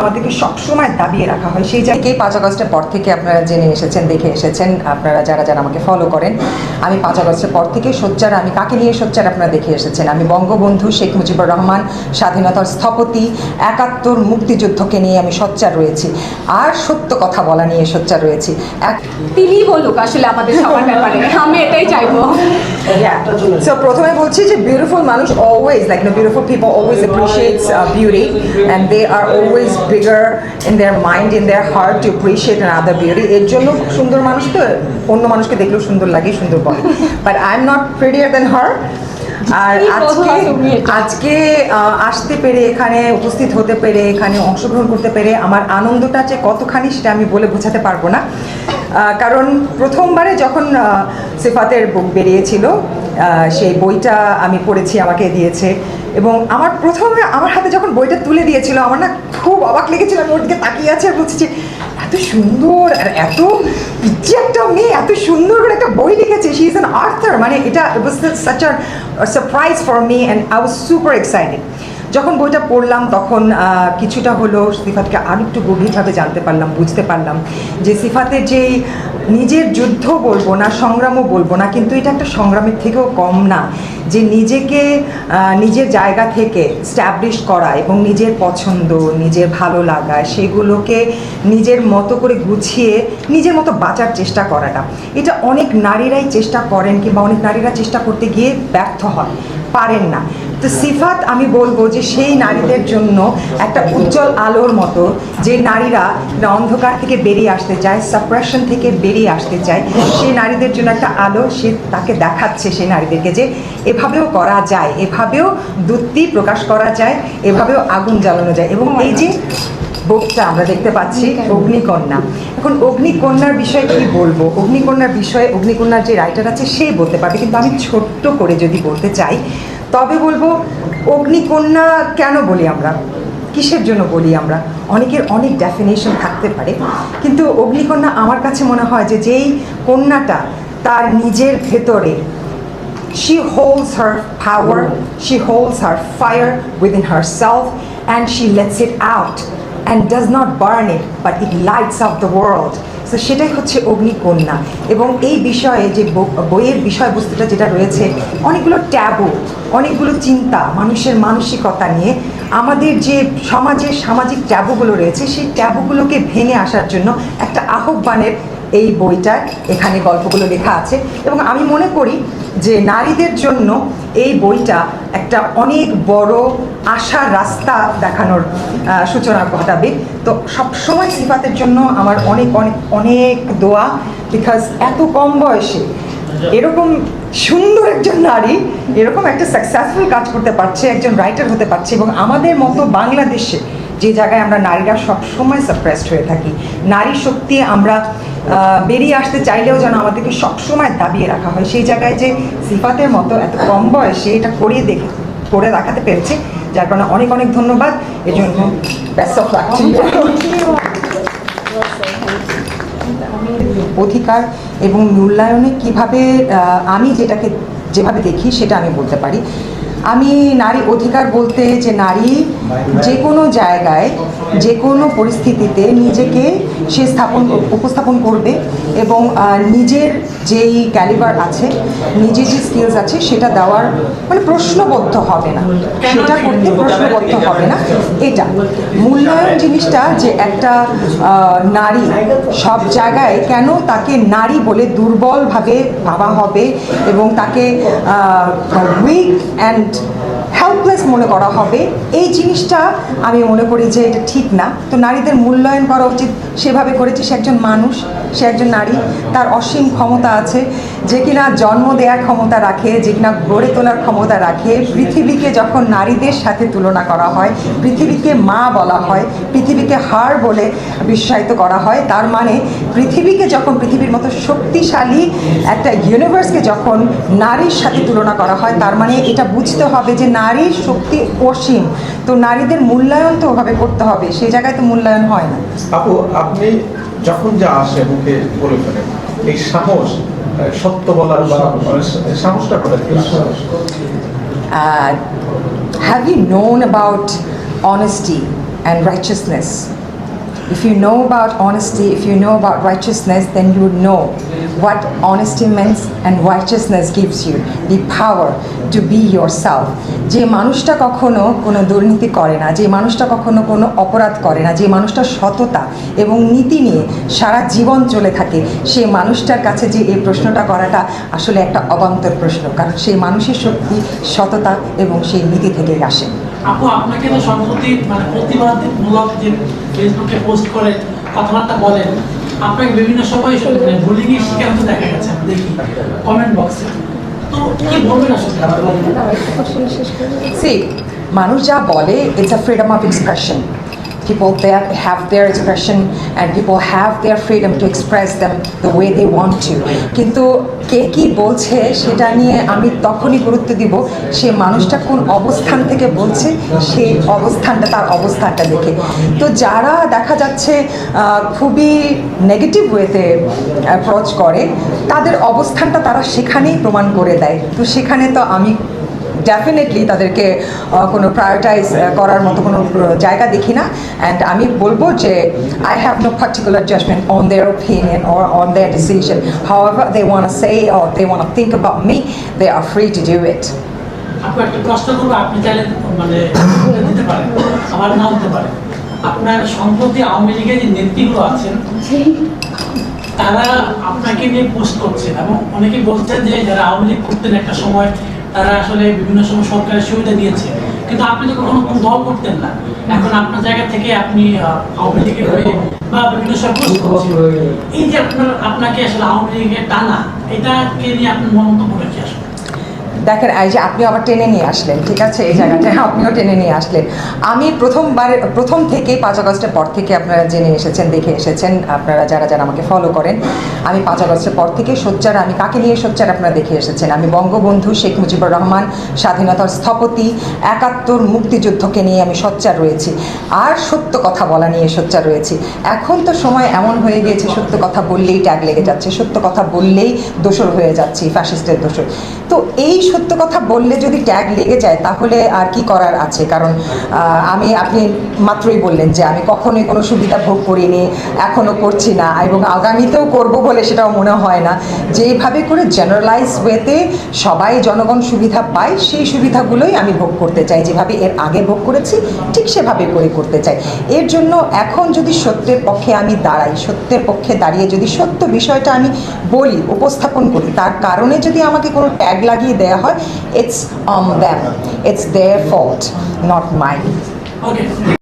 আমাদেরকে সবসময় দাবিয়ে রাখা হয়। সেই জায়গায় পাঁচ আগস্টের পর থেকে আপনারা জেনে এসেছেন দেখে এসেছেন আপনারা যারা যারা আমাকে ফলো করেন আমি পাঁচ আগস্টের পর থেকে সোচ্চার আমি কাকে নিয়ে সোচ্চার আপনারা দেখে এসেছেন? আমি বঙ্গবন্ধু শেখ মুজিবুর রহমান স্বাধীনতার স্থপতি একাত্তর মুক্তিযুদ্ধকে নিয়ে আমি সোচ্চার রয়েছি। আর সত্য কথা বলা নিয়ে সোচ্চার রয়েছি। তিনি বলুক আসলে আমাদের সবার ব্যাপারে। আমি এটাই চাইব। সো প্রথমে বলছি যে বিউটিফুল মানুষ always like no beautiful people always appreciates beauty and they are always in their mind in their heart to appreciate another beauty এর জন্য সুন্দর মানুষ তো অন্য মানুষকে দেখলেও সুন্দর লাগে সুন্দর বলে। But I am not prettier than her আর আজকে আজকে আসতে পেরে এখানে উপস্থিত হতে পেরে এখানে অংশগ্রহণ করতে পেরে আমার আনন্দটা যে কতখানি সেটা আমি বলে বোঝাতে পারব না। কারণ প্রথমবারে যখন সিফাতের বুক বেরিয়েছিল সেই বইটা আমি পড়েছি আমাকে দিয়েছে। এবং আমার প্রথমে আমার হাতে যখন বইটা তুলে দিয়েছিল, আমার না খুব অবাক লেগেছিল। আমি ওর দিকে তাকিয়ে আছে আর বলছি এত সুন্দর, আর এত পিচ্ছি একটা মেয়ে, এত সুন্দর করে একটা বই লিখেছে। শি ইজ অ্যান আর্থার মানে এটা such a surprise for me and I was super excited যখন বইটা পড়লাম, তখন কিছুটা হলো সিফাতকে আরও একটু গভীরভাবে জানতে পারলাম, বুঝতে পারলাম যে সিফাতের যেই নিজের যুদ্ধ বলব না, সংগ্রামও বলব না, কিন্তু এটা একটা সংগ্রামের থেকেও কম না। যে নিজেকে নিজের জায়গা থেকে স্ট্যাবলিশ করা এবং নিজের পছন্দ, নিজের ভালো লাগা, সেগুলোকে নিজের মতো করে গুছিয়ে নিজের মতো বাঁচার চেষ্টা করাটা। এটা অনেক নারীরাই চেষ্টা করেন কিংবা অনেক নারীরা চেষ্টা করতে গিয়ে ব্যর্থ হয় পারেন না। তো সিফাত আমি বলব যে সেই নারীদের জন্য একটা উজ্জ্বল আলোর মতো যে নারীরা অন্ধকার থেকে বেরিয়ে আসতে চায় সাপ্রেশন থেকে বেরিয়ে আসতে চায়, সেই নারীদের জন্য একটা আলো সে তাকে দেখাচ্ছে সেই নারীদেরকে যে এভাবেও করা যায় এভাবেও দুত্তি প্রকাশ করা যায় এভাবেও আগুন জ্বালানো যায় এবং এই যে বুকটা আমরা দেখতে পাচ্ছি অগ্নিকন্যা। এখন অগ্নিকন্যার বিষয়ে কি বলব? অগ্নিকন্যার বিষয়ে অগ্নিকন্যার যে রাইটার আছে সেই বলতে পারবে কিন্তু আমি ছোট্ট করে যদি বলতে চাই তবে বলব অগ্নিকন্যা কেন বলি আমরা? কিসের জন্য বলি আমরা? অনেকের অনেক ডেফিনেশন থাকতে পারে কিন্তু অগ্নিকন্যা আমার কাছে মনে হয় যে যেই কন্যাটা তার নিজের ভেতরে She holds her power, she holds her fire within herself, and she lets it out and does not burn it, but it lights up the world. তো সেটাই হচ্ছে অগ্নিকন্যা এবং এই বিষয়ে যে বই- বইয়ের বিষয়বস্তুটা যেটা রয়েছে অনেকগুলো ট্যাবু অনেকগুলো চিন্তা মানুষের মানসিকতা নিয়ে আমাদের যে সমাজের সামাজিক ট্যাবুগুলো রয়েছে সেই ট্যাবুগুলোকে ভেঙে আসার জন্য একটা আহ্বানের এই বইটায় এখানে গল্পগুলো লেখা আছে এবং আমি মনে করি যে নারীদের জন্য এই বইটা একটা অনেক বড় আশার রাস্তা দেখানোর সূচনা ঘটাবে। তো সবসময় সিফাতের জন্য আমার অনেক অনেক অনেক দোয়া বিকজ এত কম বয়সে এরকম সুন্দর একজন নারী, এরকম একটা সাকসেসফুল কাজ করতে পারছে, একজন রাইটার হতে পারছে, এবং আমাদের মতো বাংলাদেশে যে জায়গায় আমরা নারীরা সবসময় সাপ্রেসড হয়ে থাকি, নারী শক্তি আমরা বেরিয়ে আসতে চাইলেও যেন আমাদেরকে সবসময় দাবিয়ে রাখা হয়। সেই জায়গায় যে সিফাতের মতো এত কম বয়সে এটা করিয়ে দেখে, করে দেখাতে পেরেছে, যার কারণে অনেক অনেক ধন্যবাদ। এজন্য জন্য লাক অধিকার এবং মূল্যায়নে কীভাবে আমি যেটাকে যেভাবে দেখি সেটা আমি বলতে পারি। আমি নারী অধিকার বলতে যে নারী যে কোনো জায়গায়, যে কোনো পরিস্থিতিতে নিজেকে সে স্থাপন, উপস্থাপন করবে এবং নিজের যেই ক্যালিবার আছে, নিজের যে স্কিলস আছে সেটা দেওয়ার মানে প্রশ্নবদ্ধ হবে না। সেটা করতে প্রশ্নবদ্ধ হবে না। এটা মূল্যায়ন জিনিসটা যে একটা নারী সব জায়গায় কেন তাকে নারী বলে দুর্বলভাবে ভাবা হবে এবং তাকে উইক অ্যান্ড হেল্পলেস মনে করা হবে। এই জিনিসটা আমি মনে করি যে এটা ঠিক না। তো নারীদের মূল্যায়ন করা উচিত। সেভাবে করেছে সে একজন মানুষ, সে একজন নারী। তার অসীম ক্ষমতা আছে যে কিনা জন্ম দেওয়ার ক্ষমতা রাখে, যে কিনা গড়ে তোলার ক্ষমতা রাখে। পৃথিবীকে যখন নারীদের সাথে তুলনা করা হয়, পৃথিবীকে মা বলা হয়, পৃথিবীকে হার বলে বিশ্বায়িত করা হয়, তার মানে পৃথিবীকে যখন পৃথিবীর মতো শক্তিশালী একটা ইউনিভার্সকে যখন নারীর সাথে তুলনা করা হয়, তার মানে এটা বুঝতে হবে যে নারীর শক্তি অসীম। তো নারীদের মূল্যায়ন তো ওভাবে করতে হবে সেই জায়গায় তো মূল্যায়ন হয় না। আপু আপনি যখন যা আসে মুখে বলে ফেলেন এই সাহস সত্য বলার বা সাহসটা কোথায় have you known about honesty and righteousness. If you know about honesty, if you know about righteousness, then you know what honesty means and righteousness gives you the power to be yourself. যে মানুষটা কখনো কোনো দুর্নীতি করে না যে মানুষটা কখনো কোনো অপরাধ করে না যে মানুষটা সততা এবং নীতি নিয়ে সারা জীবন চলে থাকে সেই মানুষটার কাছে যে এই প্রশ্নটা করাটা আসলে একটা অবান্তর প্রশ্ন কারণ সেই মানুষের শক্তি সততা এবং সেই নীতি থেকেই আসে আপু, আপনাকে তো সম্প্রতি মানে প্রতিবাদমূলক যে ফেসবুকে পোস্ট করে কথাবার্তা বলেন, আপনাকে বিভিন্ন সময় মানে বুলিং এর শিকার তো দেখা গেছে দেখি কমেন্ট বক্সে তো কি বলবেন আসলে? মানুষ যা বলে it's a freedom of expression people there have their expression and people have their freedom to express them the way they want to. কিন্তু কে কি বলছে, সেটা নিয়ে আমি তখনই গুরুত্ব দিব সে মানুষটা কোন অবস্থান থেকে বলছে সেই অবস্থানটা তার অবস্থানটা দেখে। তো যারা দেখা যাচ্ছে খুবই নেগেটিভ ওয়েতে অ্যাপ্রোচ করে, তাদের অবস্থানটা তারা সেখানেই প্রমাণ করে দেয়। তো সেখানে তো আমি ডেফিনেটলি তাদেরকে কোনো প্রায়োরিটাইজ করার মতো কোনো জায়গা দেখি না। অ্যান্ড আমি বলব যে I have no particular judgement on their opinion or on their decision however they want say or they want think about me they are free to do it আপু, একটা প্রশ্ন করব। আপনি চাইলে মানে আপনার সম্প্রতি আওয়ামী লীগের যে আছেন, তারা আপনাকে নিয়ে পোস্ট করছেন এবং অনেকে বলছেন যে, যারা আওয়ামী লীগ করতেন একটা সময় তারা আসলে বিভিন্ন সময় সরকারের সুবিধা দিয়েছে। কিন্তু আপনি তো কখনো কোনো দল করতেন না। এখন আপনার জায়গা থেকে আপনি আওয়ামী লীগের হয়ে বা বিভিন্ন সময় এই যে আপনার আপনাকে আসলে আওয়ামী লীগের টানা এটাকে নিয়ে আপনি মন্তব্য কি আসলে দেখেন, এই যে আপনি আবার টেনে নিয়ে আসলেন, ঠিক আছে? এই জায়গাটায় আপনিও টেনে নিয়ে আসলেন। আমি প্রথমবার, প্রথম থেকেই পাঁচ আগস্টের পর থেকে আপনারা জেনে এসেছেন, দেখে এসেছেন, আপনারা যারা যারা আমাকে ফলো করেন, আমি পাঁচ আগস্টের পর থেকে সোচ্চার, আমি কাকে নিয়ে সোচ্চার আপনারা দেখে এসেছেন? আমি বঙ্গবন্ধু শেখ মুজিবুর রহমান, স্বাধীনতার স্থপতি, একাত্তর মুক্তিযুদ্ধকে নিয়ে আমি সোচ্চার রয়েছি। আর সত্য কথা বলা নিয়ে সোচ্চার রয়েছি। এখন তো সময় এমন হয়ে গিয়েছে, সত্য কথা বললেই ট্যাগ লেগে যাচ্ছে, সত্য কথা বললেই দোষর হয়ে যাচ্ছি ফ্যাসিস্টের দোষর। তো এই সত্য কথা বললে যদি ট্যাগ লেগে যায়, তাহলে আর কি করার আছে? কারণ আমি, আপনি মাত্রই বললেন যে আমি কখনোই কোনো সুবিধা ভোগ করিনি এখনও করছি না, এবং আগামীতেও করব বলে সেটাও মনে হয় না। যেভাবে করে জেনারেলাইজ ওয়েতে সবাই জনগণ সুবিধা পায়, সেই সুবিধাগুলোই আমি ভোগ করতে চাই। যেভাবে এর আগে ভোগ করেছি, ঠিক সেভাবে করে করতে চাই। এর জন্য এখন যদি সত্যের পক্ষে আমি দাঁড়াই, সত্যের পক্ষে দাঁড়িয়ে যদি সত্য বিষয়টা আমি বলি, উপস্থাপন করি, তার কারণে যদি আমাকে কোনো ট্যাগ লাগিয়ে দেওয়া it's on them. It's their fault, not mine. Okay.